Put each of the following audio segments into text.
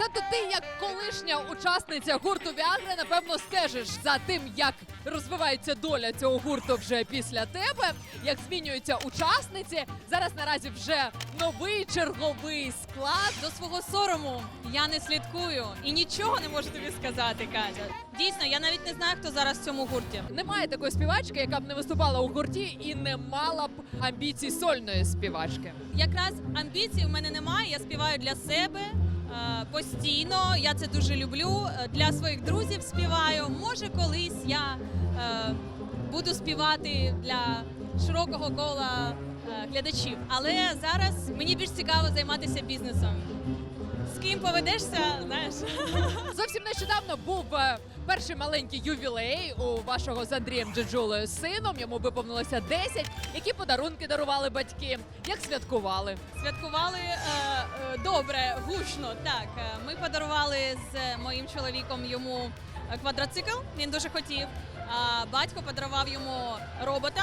Санто, ти як колишня учасниця гурту Віагра, напевно, стежиш за тим, як розвивається доля цього гурту вже після тебе, як змінюються учасниці. Зараз наразі вже новий черговий склад. До свого сорому я не слідкую і нічого не можу тобі сказати, Катя. Дійсно, я навіть не знаю, хто зараз в цьому гурті. Немає такої співачки, яка б не виступала у гурті і не мала б амбіцій сольної співачки. Якраз амбіцій у мене немає. Я співаю для себе постійно. Я це дуже люблю. Е, Для своїх друзів співаю. Може, колись я е, буду співати для широкого кола е, глядачів. Але зараз мені більш цікаво займатися бізнесом. З ким поведешся, знаєш. Зовсім нещодавно був е, перший маленький ювілей у вашого з Андрієм Джеджулою сином. Йому виповнилося 10. Які подарунки дарували батьки? Як святкували? Святкували е, е, добре, гучно. Так, Е, ми подарували з моїм чоловіком йому квадроцикл. Він дуже хотів. А батько подарував йому робота.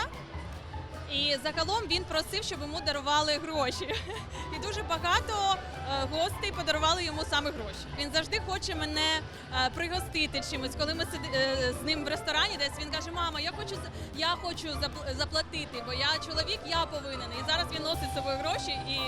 І загалом він просив, щоб йому дарували гроші. І дуже багато е, гостей подарували йому саме гроші. Він завжди хоче мене е, пригостити чимось. Коли ми е, з ним в ресторані, десь він каже: Мама, я хочу я хочу запл- заплатити, бо я чоловік, я повинен. І зараз він носить з собою гроші і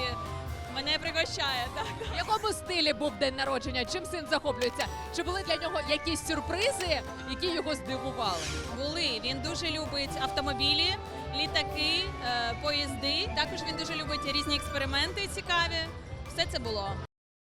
мене пригощає. Так. В якому стилі був день народження? Чим син захоплюється? Чи були для нього якісь сюрпризи, які його здивували? Були. Він дуже любить автомобілі, літаки, е, поїзди. Також він дуже любить різні експерименти цікаві. Все це було.